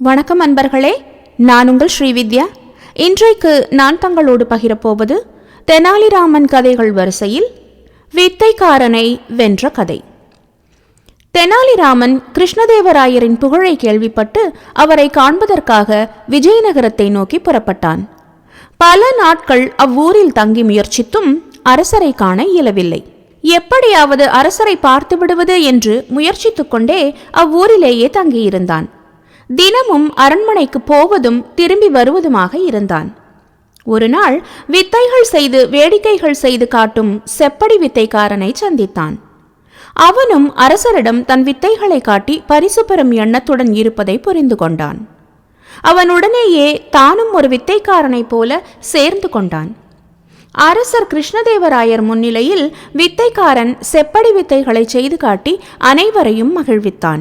வணக்கம் அன்பர்களே நான் உங்கள் ஸ்ரீவித்யா இன்றைக்கு நான் தங்களோடு பகிரப்போவது தெனாலிராமன் கதைகள் வரிசையில் வித்தைக்காரனை வென்ற கதை. தெனாலிராமன் கிருஷ்ணதேவராயரின் புகழை கேள்விப்பட்டு அவரை காண்பதற்காக விஜயநகரத்தை நோக்கி புறப்பட்டான். பல நாட்கள் அவ்வூரில் தங்கி முயற்சித்தும் அரசரை காண இயலவில்லை. எப்படியாவது அரசரை பார்த்து விடுவது என்று முயற்சித்துக்கொண்டே அவ்வூரிலேயே தங்கியிருந்தான். தினமும் அரண்மனைக்கு போவதும் திரும்பி வருவதுமாக இருந்தான். ஒரு நாள் வித்தைகள் செய்து வேடிக்கைகள் செய்து காட்டும் செப்படி வித்தைக்காரனை சந்தித்தான். அவனும் அரசரிடம் தன் வித்தைகளை காட்டி பரிசு பெறும் எண்ணத்துடன் இருப்பதை புரிந்து கொண்டான். அவன் உடனேயே தானும் ஒரு வித்தைக்காரனைப் போல சேர்ந்து கொண்டான். அரசர் கிருஷ்ணதேவராயர் முன்னிலையில் வித்தைக்காரன் செப்படி வித்தைகளை செய்து காட்டி அனைவரையும் மகிழ்வித்தான்.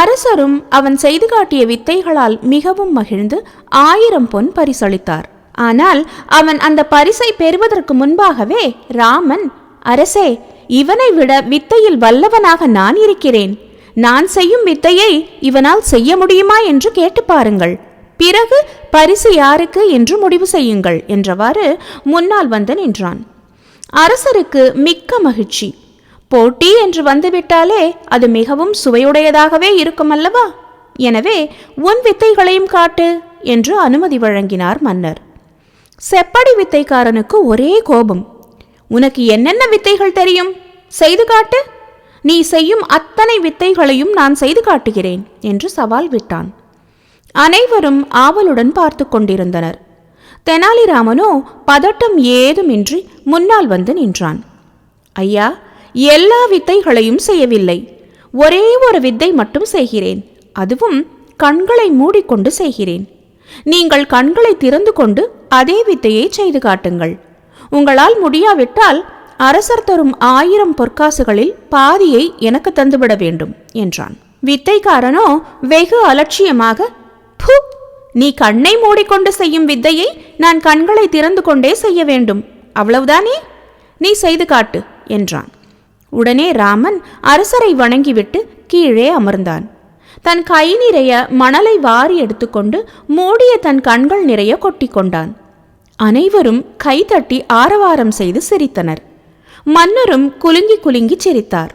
அரசரும் அவன் செய்து காட்டிய வித்தைகளால் மிகவும் மகிழ்ந்து ஆயிரம் பொன் பரிசளித்தார். ஆனால் அவன் அந்த பரிசை பெறுவதற்கு முன்பாகவே ராமன் அரசே இவனை விட வித்தையில் வல்லவனாக நான் இருக்கிறேன். நான் செய்யும் வித்தையை இவனால் செய்ய முடியுமா என்று கேட்டு பாருங்கள். பிறகு பரிசு யாருக்கு என்று முடிவு செய்யுங்கள் என்றவாறு முன்னால் வந்து நின்றான். அரசருக்கு மிக்க மகிழ்ச்சி. போட்டி என்று வந்துவிட்டாலே அது மிகவும் சுவையுடையதாகவே இருக்கும் அல்லவா எனவே உன் வித்தைகளையும் காட்டு என்று அனுமதி வழங்கினார் மன்னர். செப்படி வித்தைக்காரனுக்கு ஒரே கோபம். உனக்கு என்னென்ன வித்தைகள் தெரியும்? செய்து காட்டு. நீ செய்யும் அத்தனை வித்தைகளையும் நான் செய்து காட்டுகிறேன் என்று சவால் விட்டான். அனைவரும் ஆவலுடன் பார்த்து கொண்டிருந்தனர். தெனாலிராமனோ பதட்டம் ஏதுமின்றி முன்னால் வந்து நின்றான். ஐயா எல்லா வித்தைகளையும் செய்யவில்லை. ஒரே ஒரு வித்தை மட்டும் செய்கிறேன். அதுவும் கண்களை மூடிக்கொண்டு செய்கிறேன். நீங்கள் கண்களை திறந்து கொண்டு அதே வித்தையை செய்து காட்டுங்கள். உங்களால் முடியாவிட்டால் அரசர் தரும் ஆயிரம் பொற்காசுகளில் பாதியை எனக்கு தந்துவிட வேண்டும் என்றான். வித்தைக்காரனோ வெகு அலட்சியமாக "பு, நீ கண்ணை மூடிக்கொண்டு செய்யும் வித்தையை நான் கண்களை திறந்து கொண்டே செய்ய வேண்டும். அவ்வளவுதானே? நீ செய்து காட்டு என்றான். உடனே ராமன் அரசரை வணங்கிவிட்டு கீழே அமர்ந்தான். தன் கை நிறைய மணலை வாரி எடுத்துக்கொண்டு மூடிய தன் கண்கள் நிறைய கொட்டிக்கொண்டான் அனைவரும் கைதட்டி ஆரவாரம் செய்து சிரித்தனர். மன்னரும் குலுங்கி குலுங்கி சிரித்தார்.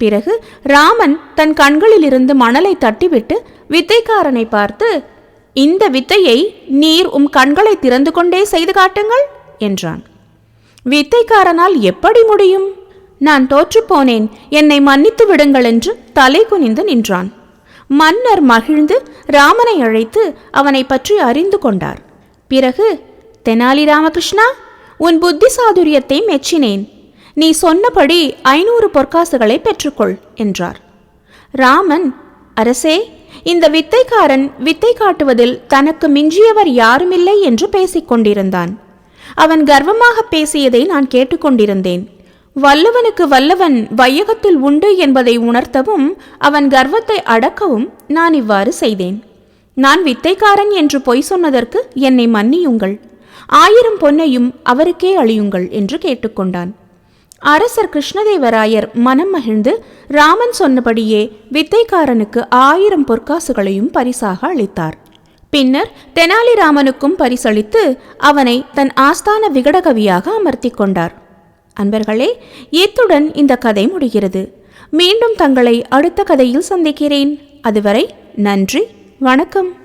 பிறகு ராமன் தன் கண்களிலிருந்து மணலை தட்டிவிட்டு வித்தைக்காரனை பார்த்து இந்த வித்தையை நீர் உம் கண்களை திறந்து கொண்டே செய்து காட்டுங்கள் என்றான். வித்தைக்காரனால் எப்படி முடியும்? நான் தோற்றுப்போனேன். என்னை மன்னித்து விடுங்கள் என்று தலை குனிந்து நின்றான். மன்னர் மகிழ்ந்து ராமனை அழைத்து அவனை பற்றி அறிந்து கொண்டார். பிறகு தெனாலி ராமகிருஷ்ணா உன் புத்தி சாதுரியத்தை மெச்சினேன். நீ சொன்னபடி ஐநூறு பொற்காசுகளை பெற்றுக்கொள் என்றார். ராமன் அரசே இந்த வித்தைக்காரன் வித்தை காட்டுவதில் தனக்கு மிஞ்சியவர் யாருமில்லை என்று பேசிக்கொண்டிருந்தான். அவன் கர்வமாக பேசியதை நான் கேட்டுக்கொண்டிருந்தேன். வல்லவனுக்கு வல்லவன் வையகத்தில் உண்டு என்பதை உணர்த்தவும் அவன் கர்வத்தை அடக்கவும் நான் இவ்வாறு செய்தேன். நான் வித்தைக்காரன் என்று பொய் சொன்னதற்கு என்னை மன்னியுங்கள். ஆயிரம் பொன்னையும் அவருக்கே அழியுங்கள் என்று கேட்டுக்கொண்டான். அரசர் கிருஷ்ணதேவராயர் மனம் மகிழ்ந்து ராமன் சொன்னபடியே வித்தைக்காரனுக்கு ஆயிரம் பொற்காசுகளையும் பரிசாக அளித்தார். பின்னர் தெனாலிராமனுக்கும் பரிசளித்து அவனை தன் ஆஸ்தான விகடகவியாக அமர்த்தி கொண்டார். அன்பர்களே இத்துடன் இந்த கதை முடிகிறது. மீண்டும் தங்களை அடுத்த கதையில் சந்திக்கிறேன். அதுவரை நன்றி வணக்கம்.